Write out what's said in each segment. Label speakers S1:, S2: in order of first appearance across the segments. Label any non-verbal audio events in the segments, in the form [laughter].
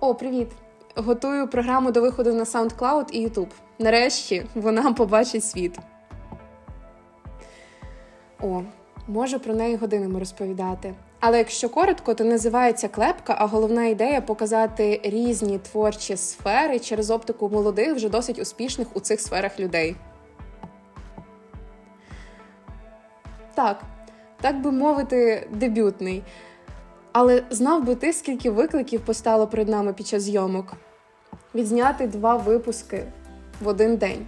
S1: О, привіт! Готую програму до виходу на SoundCloud і YouTube. Нарешті вона побачить світ. О, можу про неї годинами розповідати. Але якщо коротко, то називається клепка, а головна ідея показати різні творчі сфери через оптику молодих, вже досить успішних у цих сферах людей. Так, так би мовити, дебютний. Але знав би ти, скільки викликів постало перед нами під час зйомок? Відзняти два випуски в один день,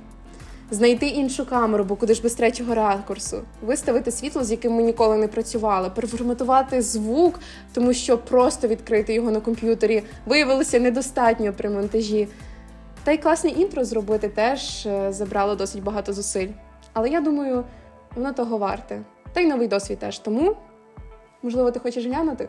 S1: знайти іншу камеру, бо куди ж без третього ракурсу, виставити світло, з яким ми ніколи не працювали, переформатувати звук, тому що просто відкрити його на комп'ютері виявилося недостатньо при монтажі. Та й класне інтро зробити теж е, забрало досить багато зусиль. Але я думаю, воно того варте. Та й новий досвід теж. Тому, можливо, ти хочеш глянути?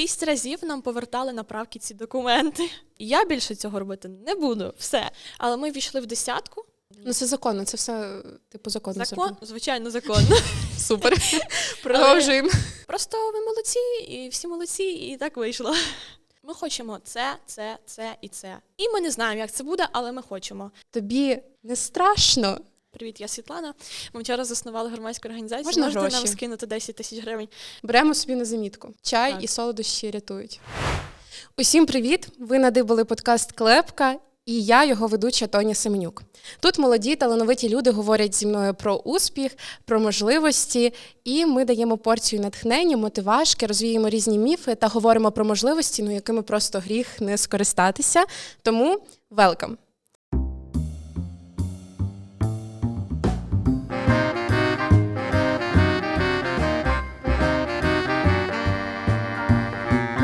S2: Шість разів нам повертали направки ці документи. Я більше цього робити не буду. Все. Але ми війшли в десятку.
S1: Ну, це законно, це все типу законно.
S2: Закон, звичайно, законно. [laughs]
S1: Супер. [laughs] Продовжуємо.
S2: Просто ви молодці, і всі молодці, і так вийшло. Ми хочемо це, це, це і це. І ми не знаємо, як це буде, але ми хочемо.
S1: Тобі не страшно.
S2: Привіт, я Світлана. Ми вчора заснували громадську організацію.
S1: Можна
S2: Можете нам скинути 10 тисяч гривень.
S1: Беремо собі на замітку. Чай
S2: Так.
S1: і солодощі рятують. Усім привіт! Ви надибали подкаст Клепка. І я його ведуча Тоня Семенюк. Тут молоді талановиті люди говорять зі мною про успіх, про можливості, і ми даємо порцію натхнення, мотивашки, розвіємо різні міфи та говоримо про можливості, ну якими просто гріх не скористатися. Тому велкам!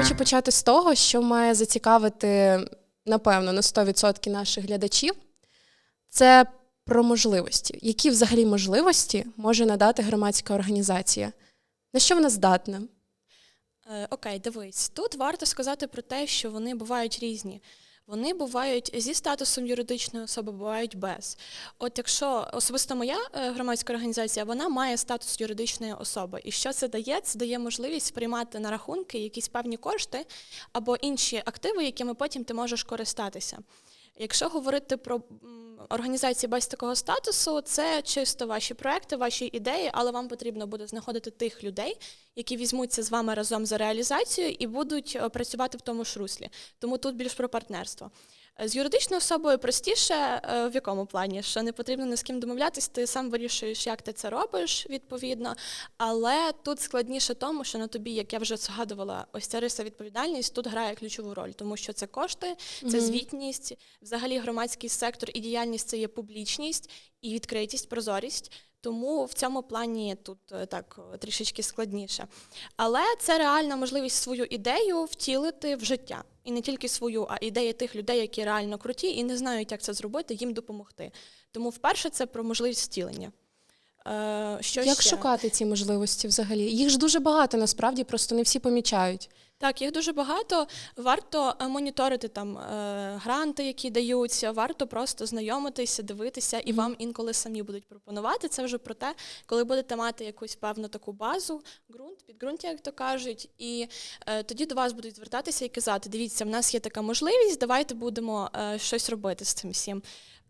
S1: Хочу почати з того, що має зацікавити, напевно, на 100% наших глядачів. Це про можливості. Які взагалі можливості може надати громадська організація? На що вона здатна?
S2: Е, окей, дивись. Тут варто сказати про те, що вони бувають різні. Вони бувають зі статусом юридичної особи, бувають без. От якщо особисто моя е, громадська організація, вона має статус юридичної особи. І що це дає? Це дає можливість приймати на рахунки якісь певні кошти або інші активи, якими потім ти можеш користатися. Якщо говорити про організації без такого статусу, це чисто ваші проекти, ваші ідеї, але вам потрібно буде знаходити тих людей, які візьмуться з вами разом за реалізацію і будуть е, працювати в тому ж руслі. Тому тут більш про партнерство. З юридичною особою простіше е, в якому плані, що не потрібно ні з ким домовлятись, ти сам вирішуєш, як ти це робиш відповідно. Але тут складніше тому, що на тобі, як я вже згадувала, ось ця риса відповідальність тут грає ключову роль, тому що це кошти, це звітність, взагалі громадський сектор і діяльність це є публічність і відкритість, прозорість. Тому в цьому плані тут е, так трішечки складніше. Але це реальна можливість свою ідею втілити в життя. І не тільки свою, а ідеї тих людей, які реально круті і не знають, як це зробити, їм допомогти. Тому вперше це про можливість втілення. Е, що
S1: Як
S2: ще?
S1: шукати ці можливості взагалі? Їх ж дуже багато, насправді, просто не всі помічають.
S2: Так, їх дуже багато. Варто е, моніторити там е, гранти, які даються, варто просто знайомитися, дивитися, і
S1: Мгм.
S2: вам інколи самі будуть пропонувати. Це вже про те, коли будете мати якусь певну таку базу, ґрунт, підґрунтя, як то кажуть, і е, тоді до вас будуть звертатися і казати: дивіться, в нас є така можливість, давайте будемо е, щось робити з цим всім.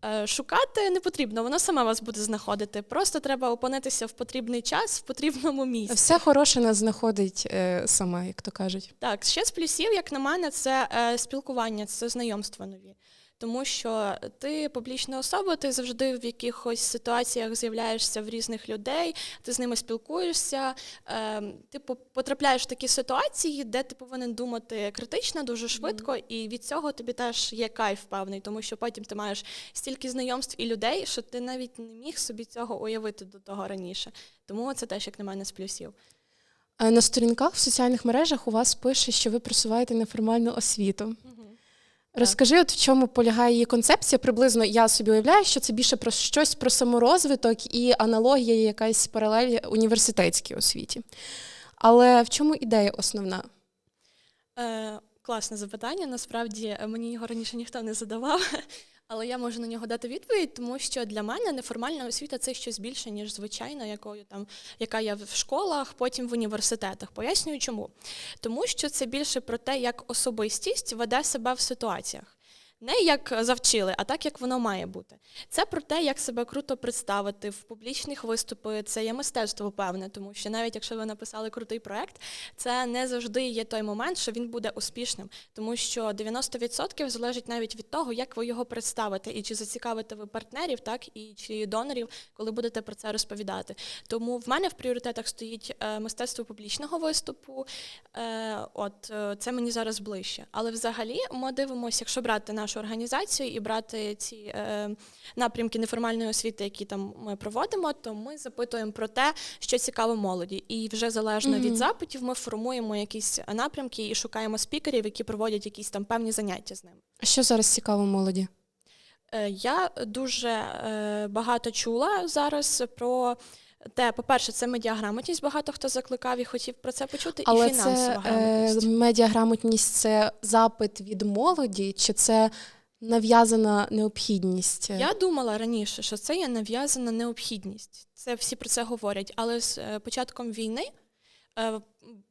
S2: Е, Шукати не потрібно, воно саме вас буде знаходити. Просто треба опинитися в потрібний час, в потрібному місці.
S1: Все хороше нас знаходить е, саме, як то кажуть.
S2: Так, ще з плюсів, як на мене, це е, спілкування, це знайомства нові. Тому що ти публічна особа, ти завжди в якихось ситуаціях з'являєшся в різних людей, ти з ними спілкуєшся. Е, ти потрапляєш в такі ситуації, де ти повинен думати критично, дуже швидко, і від цього тобі теж є кайф певний, тому що потім ти маєш стільки знайомств і людей, що ти навіть не міг собі цього уявити до того раніше. Тому це теж, як на мене, з плюсів.
S1: Е, На сторінках в соціальних мережах у вас пише, що ви просуваєте неформальну освіту. Розкажи, от в чому полягає її концепція. Приблизно я собі уявляю, що це більше про щось про саморозвиток і аналогія, якась паралель університетській освіті. Але в чому ідея основна?
S2: Е, класне запитання. Насправді е, мені його раніше ніхто не задавав, але я можу на нього дати відповідь, тому що для мене неформальна освіта це щось більше, ніж звичайна, якою там, яка є в школах, потім в університетах. Пояснюю чому. Тому що це більше про те, як особистість веде себе в ситуаціях. Не як завчили, а так, як воно має бути. Це про те, як себе круто представити в публічних виступи. Це є мистецтво певне, тому що навіть якщо ви написали крутий проект, це не завжди є той момент, що він буде успішним, тому що 90% залежить навіть від того, як ви його представите, і чи зацікавите ви партнерів, так і чи донорів, коли будете про це розповідати. Тому в мене в пріоритетах стоїть е, мистецтво публічного виступу. Е, от е, це мені зараз ближче. Але взагалі ми дивимося, якщо брати нашу організацію і брати ці е, напрямки неформальної освіти, які там ми проводимо, то ми запитуємо про те, що цікаво молоді. І вже залежно
S1: Мгм.
S2: від запитів, ми формуємо якісь напрямки і шукаємо спікерів, які проводять якісь там певні заняття з ними.
S1: А що зараз цікаво молоді?
S2: Е, Я дуже е, багато чула зараз про те, по-перше, це медіаграмотність, багато хто закликав і хотів про це почути,
S1: Але
S2: і фінансова
S1: це
S2: грамотність.
S1: медіаграмотність це запит від молоді, чи це нав'язана необхідність?
S2: Я думала раніше, що це є нав'язана необхідність. Це всі про це говорять. Але з е, початком війни е,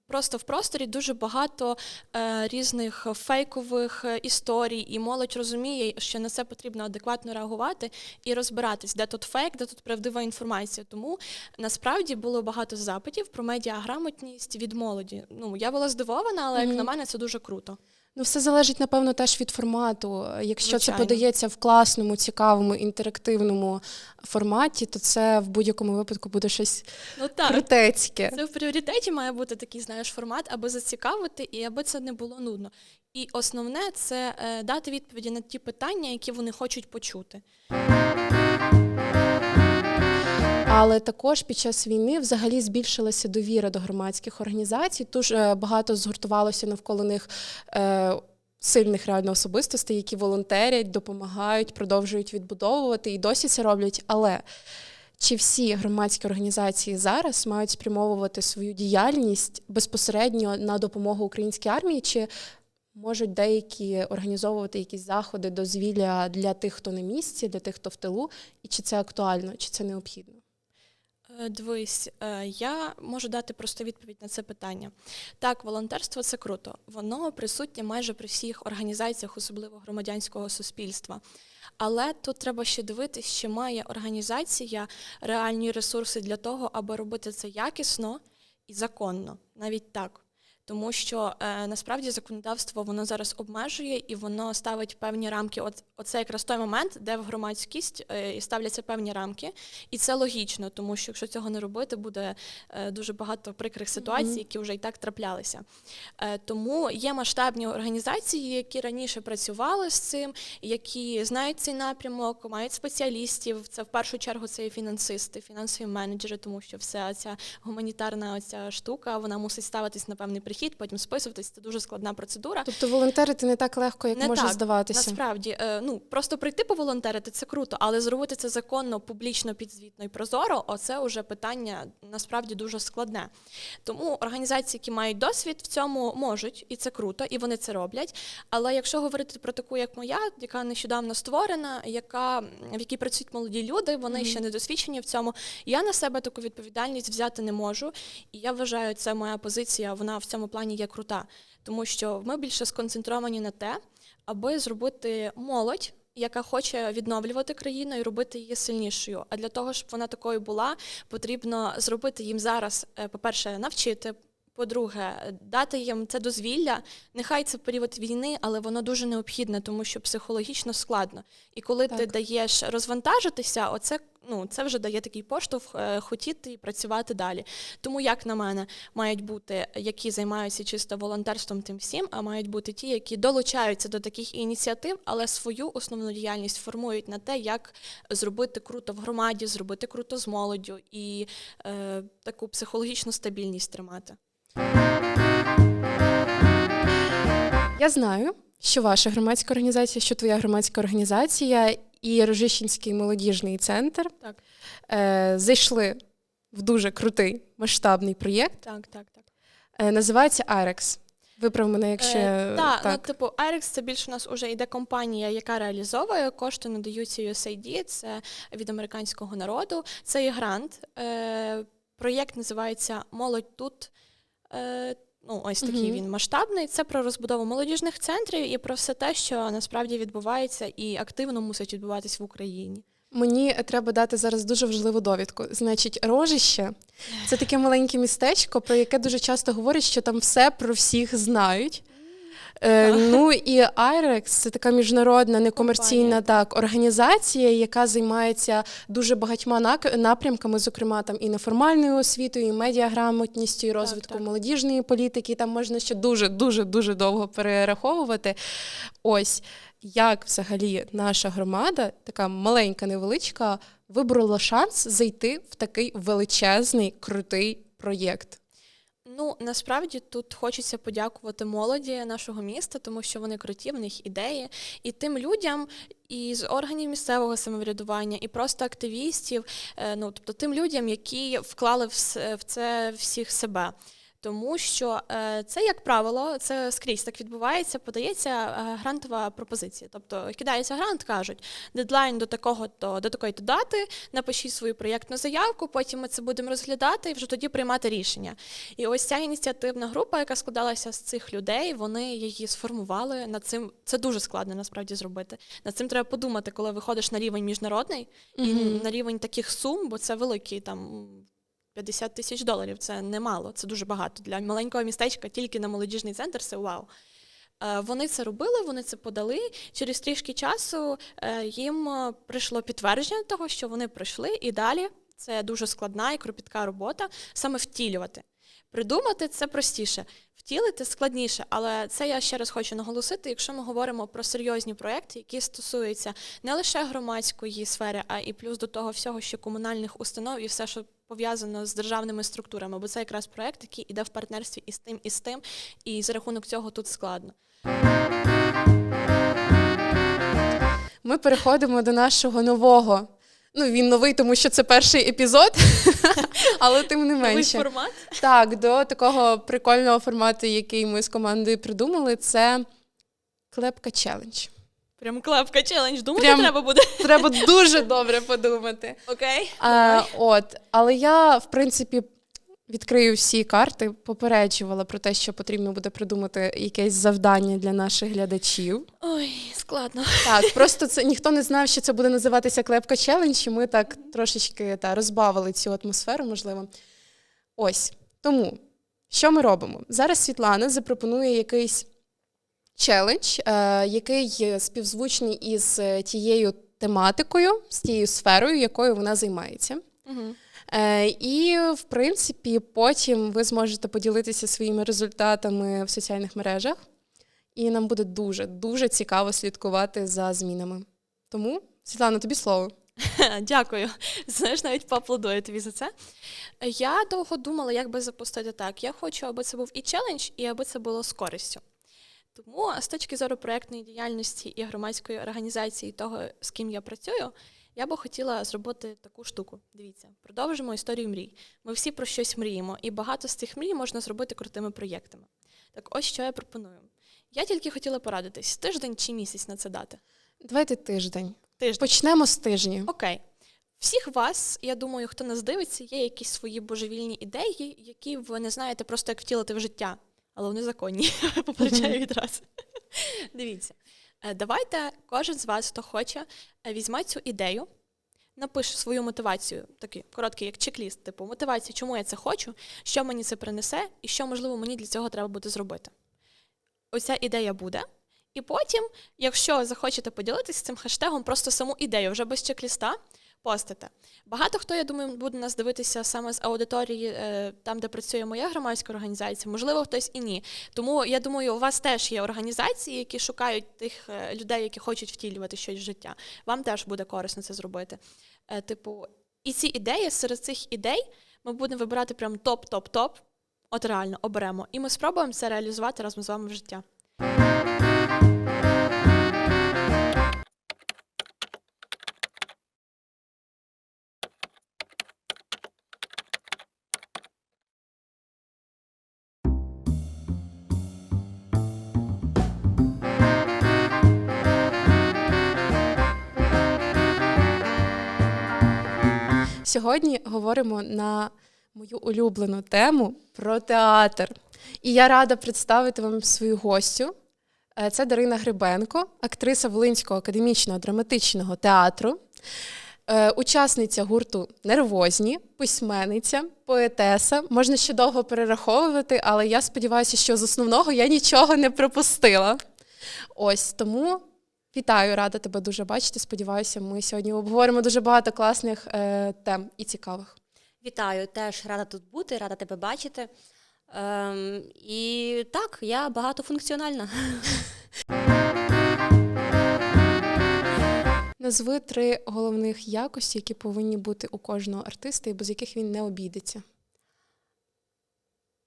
S2: просто в просторі дуже багато е, різних фейкових історій, і молодь розуміє, що на це потрібно адекватно реагувати і розбиратись, де тут фейк, де тут правдива інформація. Тому насправді було багато запитів про медіаграмотність від молоді. Ну я була здивована, але як на мене, це дуже круто.
S1: Ну, все залежить, напевно, теж від формату. Якщо
S2: Звичайно.
S1: це подається в класному, цікавому, інтерактивному форматі, то це в будь-якому випадку буде щось
S2: Ну так.
S1: крутецьке.
S2: Це в пріоритеті має бути такий, знаєш, формат, аби зацікавити і аби це не було нудно. І основне це е, дати відповіді на ті питання, які вони хочуть почути.
S1: Але також під час війни взагалі збільшилася довіра до громадських організацій. Дуже багато згуртувалося навколо них е, сильних реально особистостей, які волонтерять, допомагають, продовжують відбудовувати і досі це роблять. Але чи всі громадські організації зараз мають спрямовувати свою діяльність безпосередньо на допомогу українській армії? Чи можуть деякі організовувати якісь заходи дозвілля для тих, хто на місці, для тих, хто в тилу, і чи це актуально, чи це необхідно?
S2: Е, Дивись, е, я можу дати просто відповідь на це питання. Так, волонтерство це круто. Воно присутнє майже при всіх організаціях, особливо громадянського суспільства. Але тут треба ще дивитися, чи має організація реальні ресурси для того, аби робити це якісно і законно, навіть так. Тому що е, насправді законодавство воно зараз обмежує і воно ставить певні рамки. От оце якраз той момент, де в громадськість е, ставляться певні рамки, і це логічно, тому що якщо цього не робити, буде е, дуже багато прикрих ситуацій, які вже і так траплялися. Е, тому є масштабні організації, які раніше працювали з цим, які знають цей напрямок, мають спеціалістів. Це в першу чергу це і фінансисти, фінансові менеджери, тому що вся ця гуманітарна оця штука вона мусить ставитись на певний прихід, потім списуватись. Це дуже складна процедура.
S1: Тобто волонтерити не так легко, як
S2: Не
S1: може
S2: так,
S1: здаватися.
S2: Насправді, е, ну просто прийти поволонтерити це круто, але зробити це законно, публічно, підзвітно і прозоро, оце вже питання насправді дуже складне. Тому організації, які мають досвід в цьому, можуть, і це круто, і вони це роблять. Але якщо говорити про таку, як моя, яка нещодавно створена, яка в якій працюють молоді люди, вони
S1: Мгм.
S2: ще не досвідчені в цьому. Я на себе таку відповідальність взяти не можу. І я вважаю, це моя позиція. Вона в цьому плані є крута, тому що ми більше сконцентровані на те, аби зробити молодь. Яка хоче відновлювати країну і робити її сильнішою. А для того, щоб вона такою була, потрібно зробити їм зараз, е, по-перше, навчити. По-друге, дати їм це дозвілля. Нехай це період війни, але воно дуже необхідне, тому що психологічно складно. І коли ти даєш розвантажитися, оце ну це вже дає такий поштовх е, хотіти і працювати далі. Тому, як на мене, мають бути, які займаються чисто волонтерством тим всім, а мають бути ті, які долучаються до таких ініціатив, але свою основну діяльність формують на те, як зробити круто в громаді, зробити круто з молоддю і е, таку психологічну стабільність тримати.
S1: Я знаю, що ваша громадська організація, що твоя громадська організація і Рожищенський молодіжний центр
S2: Так.
S1: е, зайшли в дуже крутий масштабний проєкт.
S2: Так, так, так.
S1: Е, називається Айрекс. Виправ мене, якщо
S2: Е, та,
S1: так.
S2: ну, типу, IREX це більше у нас уже йде компанія, яка реалізовує кошти, надаються USAID, це від американського народу. Це є грант. Е, проєкт називається Молодь тут. Е, ну, ось такий
S1: Мгм.
S2: він масштабний. Це про розбудову молодіжних центрів і про все те, що насправді відбувається і активно мусить відбуватись в Україні.
S1: Мені треба дати зараз дуже важливу довідку. Значить, рожище це таке маленьке містечко, про яке дуже часто говорять, що там все про всіх знають. Е, ну і IREX – це така міжнародна некомерційна так організація, яка займається дуже багатьма напрямками, зокрема там і неформальною освітою, і медіаграмотністю, і розвитком
S2: так.
S1: молодіжної політики. Там можна ще дуже дуже дуже довго перераховувати. Ось як взагалі наша громада, така маленька, невеличка, виборола шанс зайти в такий величезний, крутий проєкт.
S2: Ну насправді тут хочеться подякувати молоді нашого міста, тому що вони круті, в них ідеї, і тим людям І з органів місцевого самоврядування, і просто активістів, е, ну тобто тим людям, які вклали в це всіх себе. Тому що е, це, як правило, це скрізь так відбувається, подається е, грантова пропозиція. Тобто кидається грант, кажуть, дедлайн до такого то до такої то дати, напишіть свою проєктну заявку, потім ми це будемо розглядати і вже тоді приймати рішення. І ось ця ініціативна група, яка складалася з цих людей, вони її сформували. Над цим це дуже складно насправді зробити. Над цим треба подумати, коли виходиш на рівень міжнародний і
S1: Мгм.
S2: на рівень таких сум, бо це великі там. 50 тисяч доларів це немало, це дуже багато. Для маленького містечка тільки на молодіжний центр це вау. Е, Вони це робили, вони це подали. Через трішки часу е, їм е, прийшло підтвердження того, що вони пройшли, і далі це дуже складна і кропітка робота саме втілювати. Придумати це простіше, втілити складніше, але це я ще раз хочу наголосити. Якщо ми говоримо про серйозні проекти, які стосуються не лише громадської сфери, а і плюс до того всього, що комунальних установ і все, що пов'язано з державними структурами, бо це якраз проект, який іде в партнерстві і з тим, і з тим, і за рахунок цього тут складно.
S1: Ми переходимо до нашого нового. Ну, він новий, тому що це перший епізод, [laughs] але тим не
S2: Новий формат.
S1: Так, до такого прикольного формату, який ми з командою придумали, це клепка челендж.
S2: Прям клепка челендж. Думати
S1: Прям-
S2: треба буде. [laughs]
S1: Треба дуже добре подумати.
S2: Окей.
S1: А, от, але я, в принципі, відкрию всі карти, попереджувала про те, що потрібно буде придумати якесь завдання для наших глядачів.
S2: Ой, складно.
S1: Так, [laughs] просто це ніхто не знав, що це буде називатися клепка челендж, і ми так трошечки та, розбавили цю атмосферу, можливо. Ось. Тому, що ми робимо? Зараз Світлана запропонує якийсь челендж, е, який співзвучний із е, тією тематикою, з тією сферою, якою вона займається.
S2: Угу.
S1: Е, і, в принципі, потім ви зможете поділитися своїми результатами в соціальних мережах, і нам буде дуже дуже цікаво слідкувати за змінами. Тому, Світлана, тобі слово. [laughs]
S2: Дякую. Знаєш, навіть поаплодую тобі за це. Я довго думала, як би запустити так. Я хочу, аби це був і челендж, і аби це було з користю. Тому з точки зору проєктної діяльності і громадської організації того, з ким я працюю, я би хотіла зробити таку штуку. Дивіться, продовжимо історію мрій. Ми всі про щось мріємо, і багато з цих мрій можна зробити крутими проєктами. Так ось що я пропоную. Я тільки хотіла порадитись, тиждень чи місяць на це дати.
S1: Давайте тиждень.
S2: Тиждень.
S1: Почнемо з тижня.
S2: Окей. Всіх вас, я думаю, хто нас дивиться, є якісь свої божевільні ідеї, які ви не знаєте просто як втілити в життя, але вони законні. [laughs] Попереджаю відразу. Дивіться, е, давайте кожен з вас, хто хоче, е, візьме цю ідею, напише свою мотивацію, такий короткий, як чек-ліст, типу мотивацію, чому я це хочу, що мені це принесе, і що, можливо, мені для цього треба буде зробити. Оця ідея буде. І потім, якщо захочете поділитися цим хештегом, просто саму ідею вже без чек-ліста постите. Багато хто, я думаю, буде нас дивитися саме з аудиторії, е, там, де працює моя громадська організація, можливо, хтось і ні. Тому я думаю, у вас теж є організації, які шукають тих е, людей, які хочуть втілювати щось в життя. Вам теж буде корисно це зробити. Е, Типу, і ці ідеї серед цих ідей ми будемо вибирати прям топ-топ-топ. От реально оберемо. І ми спробуємо це реалізувати разом з вами в життя.
S1: Сьогодні говоримо на мою улюблену тему про театр. І я рада представити вам свою гостю. Е, Це Дарина Грибенко, актриса Волинського академічного драматичного театру, е, учасниця гурту Нервозні, письменниця, поетеса. Можна ще довго перераховувати, але я сподіваюся, що з основного я нічого не пропустила. Ось тому вітаю, рада тебе дуже бачити. Сподіваюся, ми сьогодні обговоримо дуже багато класних е, тем і цікавих.
S3: Вітаю, теж рада тут бути, рада тебе бачити. Ем, і так, я багатофункціональна. [laughs]
S1: Назви три головних якості, які повинні бути у кожного артиста, і без яких він не обійдеться.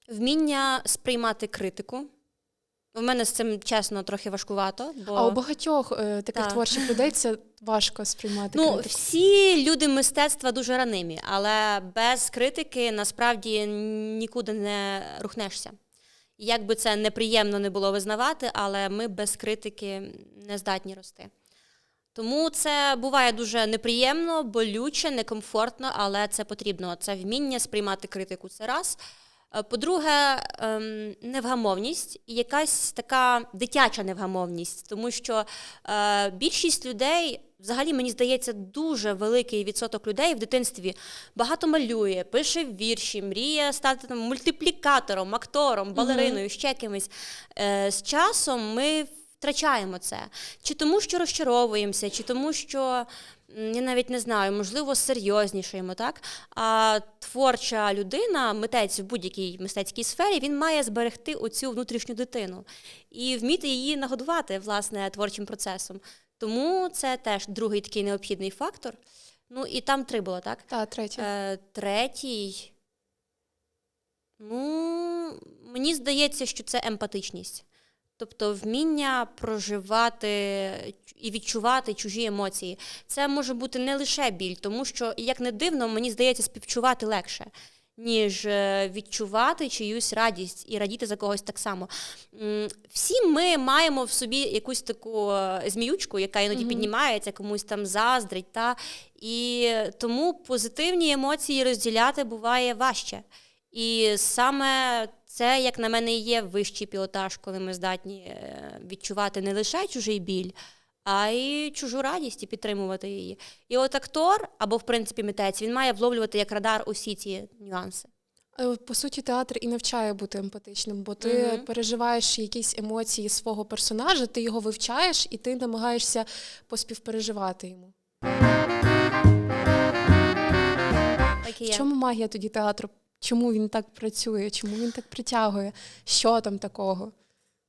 S3: Вміння сприймати критику. У мене з цим чесно трохи важкувато, бо
S1: А у багатьох е, таких
S3: Так.
S1: творчих людей це важко сприймати.
S3: ну,
S1: критику.
S3: всі люди мистецтва дуже ранимі, але без критики насправді нікуди не рухнешся. Як би це неприємно не було визнавати, але ми без критики не здатні рости. Тому це буває дуже неприємно, болюче, некомфортно, але це потрібно. Це вміння сприймати критику. Це раз. Е, По-друге, ем, невгамовність і якась така дитяча невгамовність, тому що е, більшість людей, взагалі, мені здається, дуже великий відсоток людей в дитинстві багато малює, пише вірші, мріє стати там мультиплікатором, актором, балериною, ще кимось. Е, з часом ми втрачаємо це. Чи тому, що розчаровуємося, чи тому, що я навіть не знаю, можливо, серйознішаємо, так? А творча людина, митець в будь-якій мистецькій сфері, він має зберегти оцю внутрішню дитину і вміти її нагодувати власне творчим процесом. Тому це теж другий такий необхідний фактор. Ну і там три було, так?
S1: Та третє.
S3: Е, третій. Ну, мені здається, що це емпатичність. Тобто вміння проживати і відчувати чужі емоції. Це може бути не лише біль, тому що, як не дивно, мені здається, співчувати легше, ніж е, відчувати чиюсь радість і радіти за когось так само. Всі ми маємо в собі якусь таку е, зміючку, яка іноді
S1: Мгм.
S3: піднімається, комусь там заздрить. Та? І тому позитивні емоції розділяти буває важче. І саме це, як на мене, і є вищий пілотаж, коли ми здатні е, відчувати не лише чужий біль, а й чужу радість і підтримувати її. І от актор, або в принципі митець, він має вловлювати як радар усі ці нюанси.
S1: Е, По суті, театр і навчає бути емпатичним, бо ти
S3: Мгм.
S1: переживаєш якісь емоції свого персонажа, ти його вивчаєш і ти намагаєшся поспівпереживати йому.
S3: Так і
S1: В чому магія тоді театру? Чому він так працює? Чому він так притягує? Що там такого?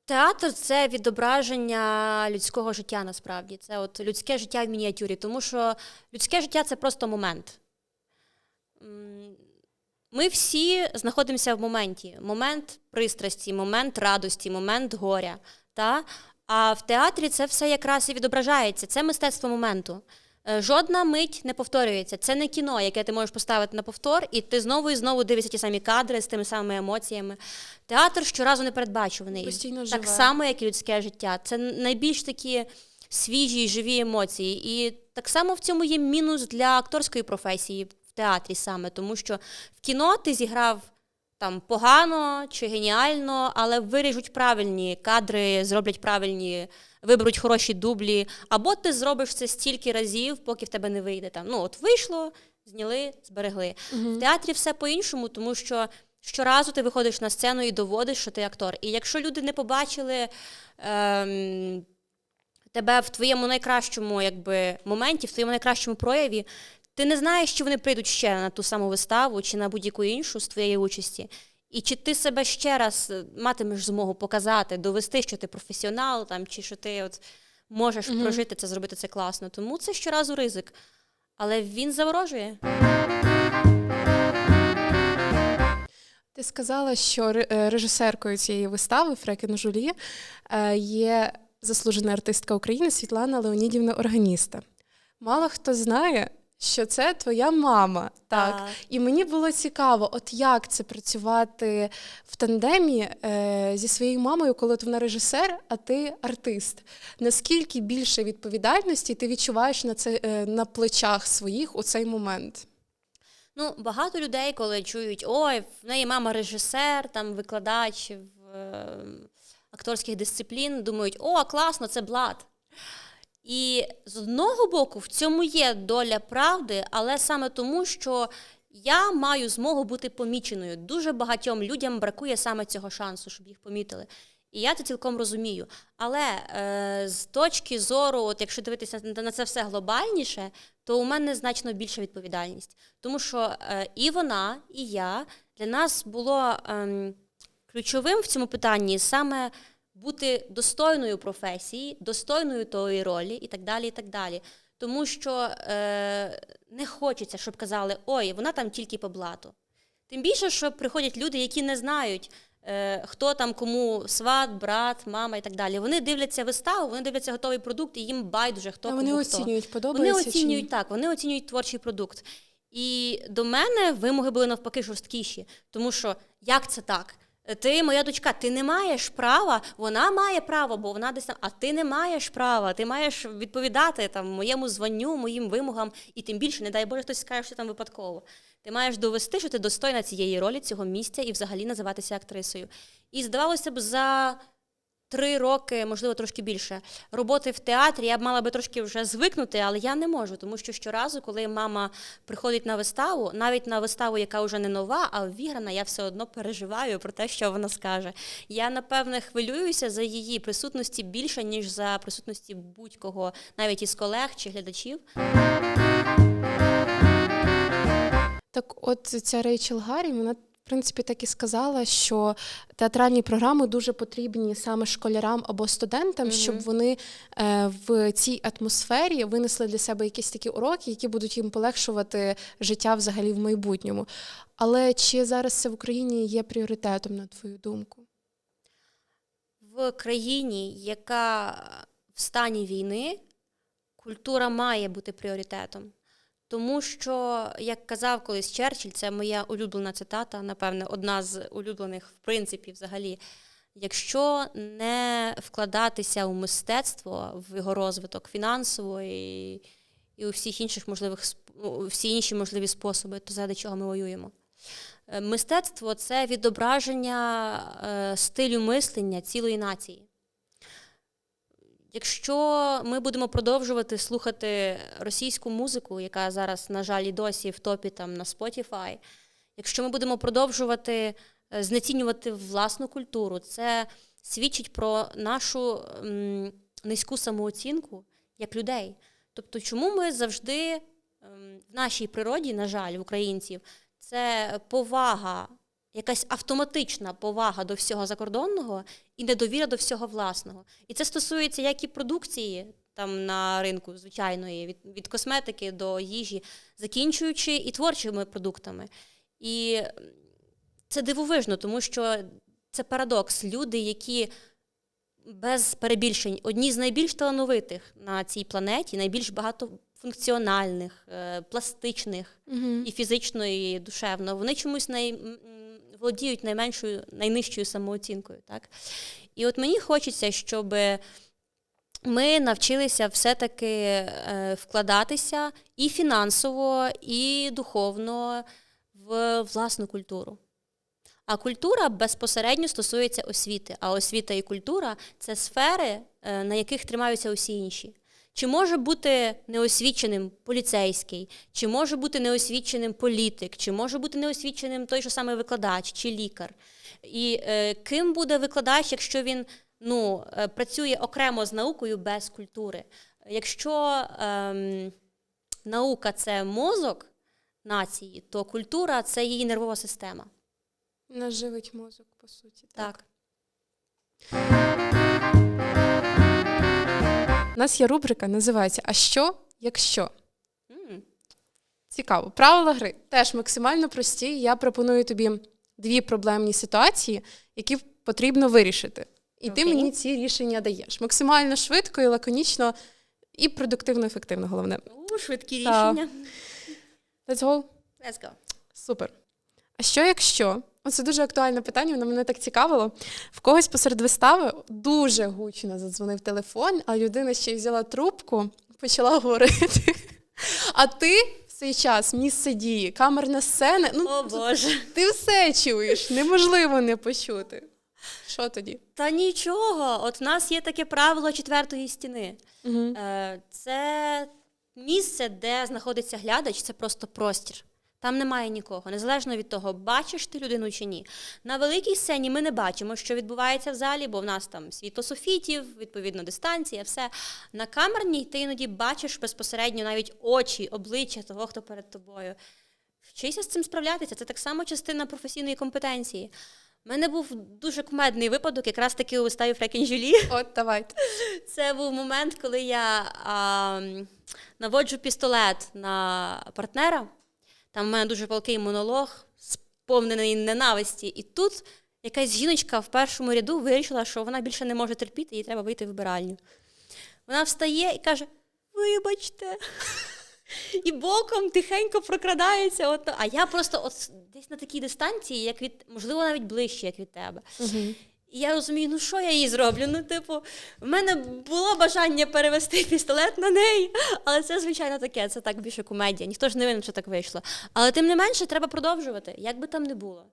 S3: Театр це відображення людського життя насправді. Це от людське життя в мініатюрі, тому що людське життя це просто момент. Ми всі знаходимося в моменті. Момент пристрасті, момент радості, момент горя. Та? А в театрі це все якраз і відображається. Це мистецтво моменту. Е, Жодна мить не повторюється. Це не кіно, яке ти можеш поставити на повтор, і ти знову і знову дивишся ті самі кадри з тими самими емоціями. Театр щоразу непередбачуваний.
S1: Постійно
S3: так
S1: живе.
S3: само, як і людське життя. Це найбільш такі свіжі й живі емоції. І так само в цьому є мінус для акторської професії в театрі саме, тому що в кіно ти зіграв там погано чи геніально, але виріжуть правильні кадри, зроблять правильні, виберуть хороші дублі. Або ти зробиш це стільки разів, поки в тебе не вийде. Там, ну, от вийшло, зняли, зберегли. В театрі все по-іншому, тому що щоразу ти виходиш на сцену і доводиш, що ти актор. І якщо люди не побачили ем, тебе в твоєму найкращому якби, моменті, в твоєму найкращому прояві, ти не знаєш, чи вони прийдуть ще на ту саму виставу, чи на будь-яку іншу з твоєї участі. І чи ти себе ще раз е, матимеш змогу показати, довести, що ти професіонал, там, чи що ти от можеш
S1: Мгм.
S3: прожити це, зробити це класно. Тому це щоразу ризик. Але він заворожує.
S1: Ти сказала, що е, режисеркою цієї вистави Фрекіно Жулі е, є заслужена артистка України Світлана Леонідівна Органіста. Мало хто знає, що це твоя мама. Так.
S3: Так.
S1: І мені було цікаво, от як це працювати в тандемі е, зі своєю мамою, коли от вона режисер, а ти артист. Наскільки більше відповідальності ти відчуваєш на це е, на плечах своїх у цей момент?
S3: Ну, багато людей, коли чують, ой, в неї мама режисер, там викладач в е, акторських дисциплін, думають, о, класно, це блат. І з одного боку, в цьому є доля правди, але саме тому, що я маю змогу бути поміченою. Дуже багатьом людям бракує саме цього шансу, щоб їх помітили. І я це цілком розумію. Але е, з точки зору, от якщо дивитися на це все глобальніше, то у мене значно більша відповідальність. Тому що е, і вона, і я для нас було ем, ключовим в цьому питанні саме бути достойною професії, достойною тої ролі і так далі. і так далі. Тому що е, не хочеться, щоб казали, ой, вона там тільки по блату. Тим більше, що приходять люди, які не знають, е, хто там кому сват, брат, мама і так далі. Вони дивляться виставу, вони дивляться готовий продукт, і їм байдуже, хто
S1: А
S3: кому
S1: вони
S3: хто.
S1: оцінюють,
S3: Вони
S1: подобається чи
S3: оцінюють
S1: ні?
S3: так, вони оцінюють творчий продукт. І до мене вимоги були навпаки жорсткіші, тому що як це так? Ти, моя дочка, ти не маєш права, вона має право, бо вона десь там, а ти не маєш права, ти маєш відповідати там моєму званню, моїм вимогам, і тим більше, не дай Боже, хтось скаже, що там випадково. Ти маєш довести, що ти достойна цієї ролі, цього місця і взагалі називатися актрисою. І здавалося б, за три роки, можливо, трошки більше, роботи в театрі я б мала би трошки вже звикнути, але я не можу, тому що щоразу, коли мама приходить на виставу, навіть на виставу, яка вже не нова, а віграна, я все одно переживаю про те, що вона скаже. Я напевне хвилююся за її присутності більше, ніж за присутності будь-кого, навіть із колег чи глядачів.
S1: Так, от ця Рейчел Гаррі, вона. Принципі, так і сказала, що театральні програми дуже потрібні саме школярам або студентам,
S3: Мгм.
S1: щоб вони е, в цій атмосфері винесли для себе якісь такі уроки, які будуть їм полегшувати життя взагалі в майбутньому. Але чи зараз це в Україні є пріоритетом, на твою думку?
S3: В країні, яка в стані війни, культура має бути пріоритетом. Тому що, як казав колись Черчилль, це моя улюблена цитата, напевне, одна з улюблених, в принципі, взагалі. Якщо не вкладатися у мистецтво, в його розвиток фінансово і, і у всіх інших можливих всі інші можливі способи, то заради чого ми воюємо? Е, Мистецтво це відображення е, стилю мислення цілої нації. Якщо ми будемо продовжувати слухати російську музику, яка зараз, на жаль, і досі в топі там на Spotify, якщо ми будемо продовжувати е, знецінювати власну культуру, це свідчить про нашу м, низьку самооцінку як людей. Тобто, чому ми завжди ем, в нашій природі, на жаль, українців, це повага, якась автоматична повага до всього закордонного і недовіра до всього власного. І це стосується як і продукції там на ринку звичайної, від, від косметики до їжі, закінчуючи і творчими продуктами. І це дивовижно, тому що це парадокс. Люди, які без перебільшень одні з найбільш талановитих на цій планеті, найбільш багатофункціональних, е, пластичних,
S1: Угу.
S3: і фізично, і душевно, вони чомусь най, володіють найменшою, найнижчою самооцінкою. Так? І от мені хочеться, щоб ми навчилися все-таки е, вкладатися і фінансово, і духовно в власну культуру. А культура безпосередньо стосується освіти. А освіта і культура це сфери, е, на яких тримаються усі інші. Чи може бути неосвіченим поліцейський, чи може бути неосвіченим політик, чи може бути неосвіченим той же самий викладач чи лікар? І е, ким буде викладач, якщо він ну, е, працює окремо з наукою без культури? Якщо ем, наука це мозок нації, то культура це її нервова система.
S1: Нас живить мозок, по суті.
S3: Так.
S1: У нас є рубрика, називається А що, якщо? Цікаво. Правила гри теж максимально прості. Я пропоную тобі дві проблемні ситуації, які потрібно вирішити. І ти мені ці рішення даєш. Максимально швидко і лаконічно, і продуктивно, ефективно, головне.
S3: У, швидкі
S1: Так.
S3: рішення.
S1: Let's go.
S3: Let's go.
S1: Супер. А що якщо? Оце дуже актуальне питання, воно мене так цікавило. В когось посеред вистави дуже гучно задзвонив телефон, а людина ще й взяла трубку, почала говорити. А ти цей час, місце дії, камерна сцена. Ну,
S3: О Боже.
S1: ти все чуєш, неможливо не почути. Що тоді?
S3: Та нічого. От в нас є таке правило четвертої стіни.
S1: Угу.
S3: Це місце, де знаходиться глядач, це просто простір. Там немає нікого, незалежно від того, бачиш ти людину чи ні. На великій сцені ми не бачимо, що відбувається в залі, бо в нас там світло софітів, відповідно, дистанція, все. На камерній ти іноді бачиш безпосередньо навіть очі, обличчя того, хто перед тобою. Вчися з цим справлятися. Це так само частина професійної компетенції. У мене був дуже кумедний випадок, якраз таки у виставі Фрекін Жюлі. [laughs]
S1: От давайте. [laughs]
S3: Це був момент, коли я а, наводжу пістолет на партнера. Там в мене дуже палкий монолог, сповнений ненависті. І тут якась жіночка в першому ряду вирішила, що вона більше не може терпіти, їй треба вийти в вбиральню. Вона встає і каже: Вибачте. [laughs] І боком тихенько прокрадається. От, а я просто от десь на такій дистанції, як від, можливо, навіть ближче, як від тебе.
S1: Угу.
S3: І я розумію, ну що я їй зроблю? Ну, типу, в мене було бажання перевести пістолет на неї, але це, звичайно, таке, це так більше комедія. Ніхто ж не винен, що так вийшло. Але тим не менше, треба продовжувати, як би там не було.